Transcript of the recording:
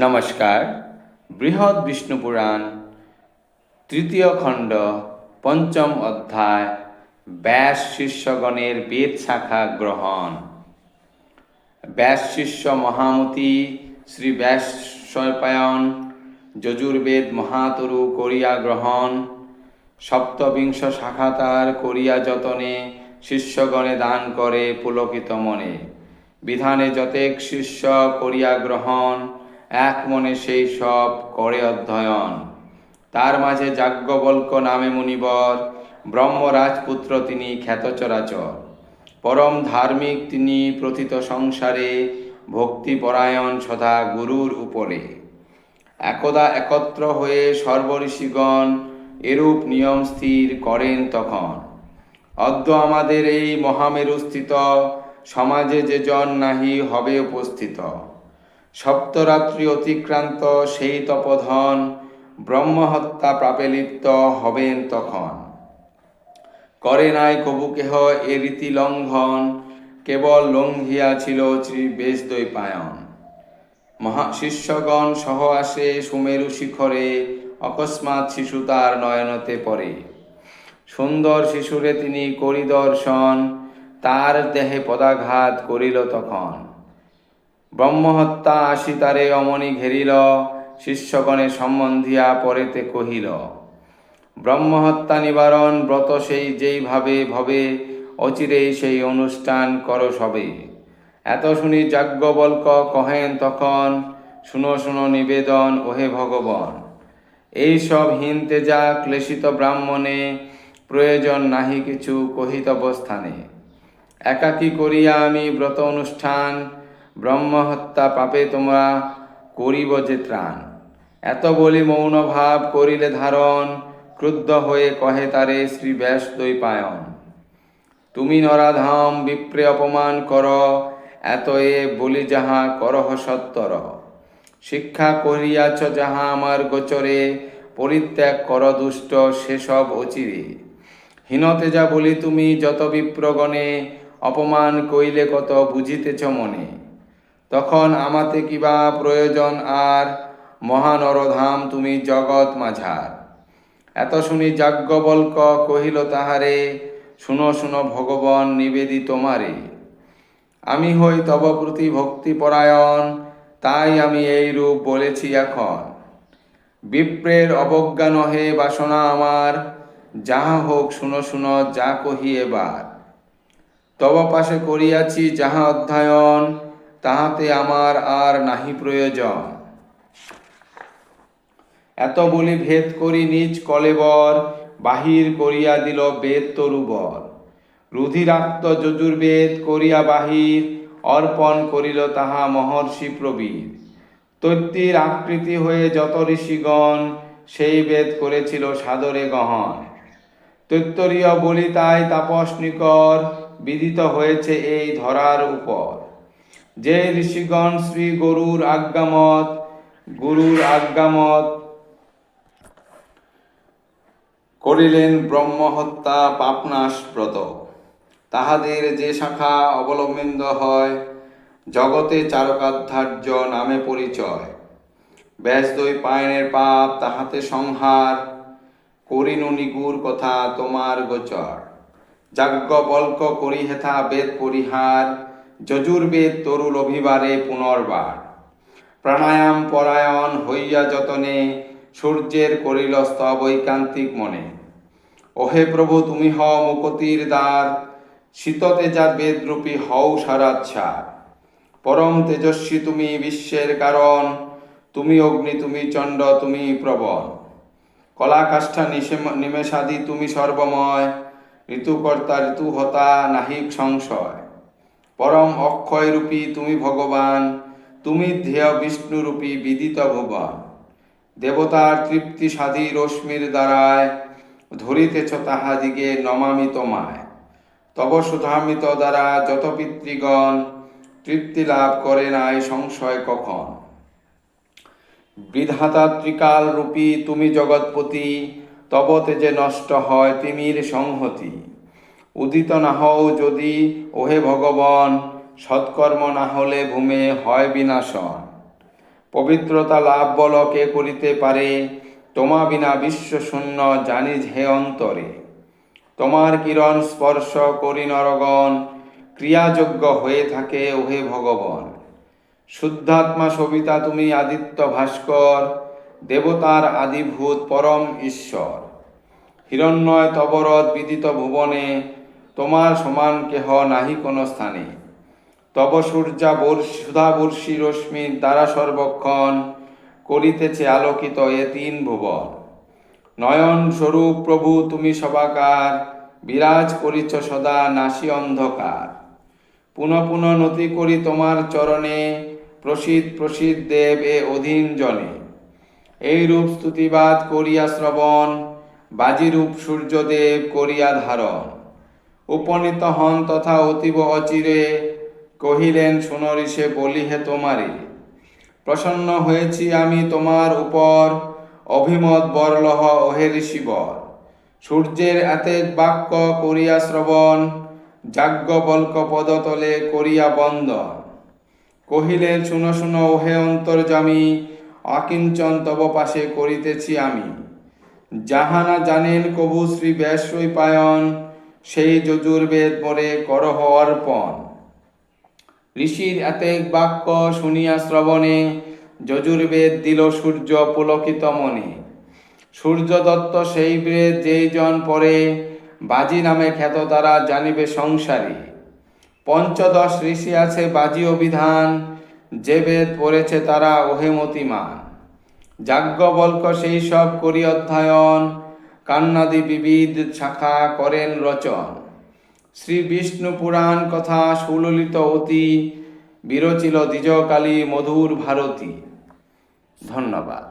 নমস্কার। বৃহৎ বিষ্ণু পুরাণ, তৃতীয় খণ্ড, পঞ্চম অধ্যায়, ব্যাস শিষ্যগণের বেদ শাখা গ্রহণ। ব্যাস শিষ্য মহামতি শ্রী ব্যাস স্বয়পায়ন, যজুর্বেদ মহাতরু করিয়া গ্রহণ। সপ্তবিংশ শাখা তার করিয়া যতনে শিষ্যগণে দান করে পুলকিত মনে। বিধানে যতেক শিষ্য করিয়া গ্রহণ এক মনে সেই সব করে অধ্যয়ন। তার মাঝে যাজ্ঞবল্ক নামে মুনিবর, ব্রহ্ম রাজপুত্র তিনি খ্যাত চরাচর। পরম ধার্মিক তিনি প্রথিত সংসারে, ভক্তিপরায়ণ সদা গুরুর উপরে। একদা একত্র হয়ে সর্বঋষিগণ এরূপ নিয়ম স্থির করেন তখন। অদ্য আমাদের এই মহামেরুস্থিত সমাজে যে জন নাহি হবে উপস্থিত। সপ্তরাত্রি অতিক্রান্ত সেই তপধন ব্রহ্মহত্যা প্রাপে লিপ্ত হবেন তখন। করে নাই কবু কেহ এ রীতি লঙ্ঘন, কেবল লঙ্ঘিয়া ছিল শ্রী বেশদৈ পায়ন মহা শিষ্যগণ সহ আসে সুমেরু শিখরে, অকস্মাৎ শিশু তার নয়নতে পড়ে। সুন্দর শিশুরে তিনি করি দর্শন তার দেহে পদাঘাত করিল তখন। ব্রহ্মহত্যা আসি তারে অমনি ঘেরিল, শিষ্যগণে সম্বন্ধিয়া পরেতে কহিল, ব্রহ্মহত্যা নিবারণ ব্রত সেই যেইভাবে ভবে অচিরেই সেই অনুষ্ঠান কর সবে। এত শুনি যাজ্ঞবল্ক কহেন তখন, শুনো শুনো নিবেদন, ওহে ভগবান। এই সব হীন তেজা ক্লেশিত ব্রাহ্মণে প্রয়োজন নাহি কিছু কহিতব স্থানে একাকী করিয়া আমি ব্রত অনুষ্ঠান ব্রহ্মহত্যা পাপে তোমরা করিব যে ত্রাণ। এত বলি মৌন ভাব করিলে ধারণ, ক্রুদ্ধ হয়ে কহে তারে শ্রী ব্যাস পায়ন তুমি নরাধাম বিপ্রে অপমান কর এত এ বলি যাহা করহ সত্তর। শিক্ষা করিয়াছ যাহা আমার গোচরে, পরিত্যাগ কর দুষ্ট সেসব অচিরে। হীনতে যা বলি তুমি যত বিপ্রগণে, অপমান কইলে কত বুঝিতেছ মনে। তখন আমাতে কিবা প্রয়োজন আর মহানরধাম তুমি জগৎ মাঝার। এত শুনি যাজ্ঞবল্ক কহিল তাহারে, শুনো শুনো ভগবান নিবেদি তোমারে আমি হই তব প্রতি ভক্তিপরায়ণ, তাই আমি এই রূপ বলেছি এখন। বিপ্রের অবজ্ঞা নহে বাসনা আমার, যাহা হোক শুনো শুনো যা কহি এবার। তব পাশে করিয়াছি যাহা অধ্যয়ন তাহাতে আমার আর নাহি প্রয়োজন। এত বলি ভেদ করি নিজ কলেবর, বাহির করিয়া দিল বেদ তরুবর রুধিরাক্ত যজুর্বেদ করিয়া বাহির, অর্পণ করিল তাহা মহর্ষি প্রবীর। তৈত্তির আকৃতি হয়ে যত ঋষিগণ, সেই বেদ করেছিল সাদরে গহন। তৈত্তরীয় বলি তাই তাপস নিকর, বিদিত হয়েছে এই ধরার উপর। যে ঋষিগণ শ্রী গরুর আজ্ঞামত, গুরুর আজ্ঞামত। করিলেন ব্রহ্মহত্যা পাপনাশ ব্রত তাহাদের যে শাখা অবলম্বিত হয়, জগতে চারকাধ্যার্য নামে পরিচয়। ব্যাসদৈ পায়নের পাপ, তাহাতে সংহার, করিনু নিগুর কথা তোমার গোচর। যাজ্ঞ বল্ক করি হেথা বেদ পরিহার যজুর্বেদ তরুল অভিবারে পুনর্বার। প্রাণায়াম পরায়ণ হইয়া যতনে সূর্যের করিল স্তব ঐকান্তিক মনে। ওহে প্রভু, তুমি হ মুকতির দ্বার শীত তেজা বেদরূপী হও সারাচ্ছা পরম তেজস্বী তুমি বিশ্বের কারণ, তুমি অগ্নি, তুমি চণ্ড তুমি প্রবল। কলাকাষ্ঠা নিমেষাদি তুমি সর্বময়, ঋতুকর্তা ঋতুহতা নাহিক সংশয়। পরম অক্ষয় অক্ষয়রূপী তুমি ভগবান, তুমি ধ্যেয় বিষ্ণুরূপী বিদিত ভুবন দেবতার তৃপ্তি সাধি রশ্মির দ্বারায় ধরিতেছ তাহাদিগে নমামি তোমায়। তব সুধামিত দ্বারা যত পিতৃগণ তৃপ্তি লাভ করে নাই সংশয় কখন। বিধাতা ত্রিকাল রূপী তুমি জগৎপতি, তব তেজে নষ্ট হয় তিমির সংহতি। উদিত না হও যদি, ওহে ভগবান, সৎকর্ম না হলে ভূমে হয় বিনাশন। পবিত্রতা লাভ বল কে করিতে পারে? তোমা বিনা বিশ্ব শূন্য জানিজ হে অন্তরে। তোমার কিরণ স্পর্শ করি নরগণ, ক্রিয়াযোগ্য হয়ে থাকে ওহে ভগবান। শুদ্ধাত্মা সবিতা তুমি আদিত্য ভাস্কর, দেবতার আদিভূত পরম ঈশ্বর। হিরণ্ময় তবরত বিদিত ভুবনে তোমার সমান কেহ নাহি কোনো স্থানে। তব সূর্যা বর্ষি সুধা বর্ষি রশ্মির দ্বারা সর্বক্ষণ করিতেছে আলোকিত এ তিন ভুবন। নয়ন স্বরূপ প্রভু, তুমি সবাকার, বিরাজ করিছ সদা নাসি অন্ধকার। পুনঃ পুনঃ নতি করি তোমার চরণে প্রসিদ প্রসিদ দেব এ অধীন জনে। এই রূপ স্তুতিবাদ করিয়া শ্রবণ, বাজিরূপ সূর্যদেব করিয়া ধারণ। উপনীত হন তথা অতীব অচিরে কহিলেন সুনরিষে বলি হে তোমারে প্রসন্ন হয়েছি আমি তোমার উপর। অভিমত বরলহ ওহে ঋষিবর। সূর্যের এতেক বাক্য করিয়া শ্রবণ যাজ্ঞবল্ক পদতলে করিয়া বন্দন। কহিলেন, শুন শুন ওহে অন্তর্জামী অকিঞ্চন তব পাশে করিতেছি আমি। যাহানা জানেন কবু শ্রী ব্যাসই পায়ন সেই যজুর্বেদ পরে করহ অর্পণ। ঋষির এতেক বাক্য শুনিয়া শ্রবণে যজুর্বেদ দিল সূর্য পুলকিত মনে। সূর্য দত্ত সেই বেদ যেই জন পরে বাজি নামে খ্যাত তারা জানিবে সংসারী। পঞ্চদশ ঋষি আছে বাজি অভিধান, যে বেদ পড়েছে তারা ওহেমতিমান যাজ্ঞবল্ক সেই সব করি অধ্যয়ন কান্নাদি বিবিধ শাখা করেন রচন। শ্রী বিষ্ণু পুরাণ কথা সুললিত অতি, বিরচিল দ্বিজকালী মধুর ভারতী। ধন্যবাদ।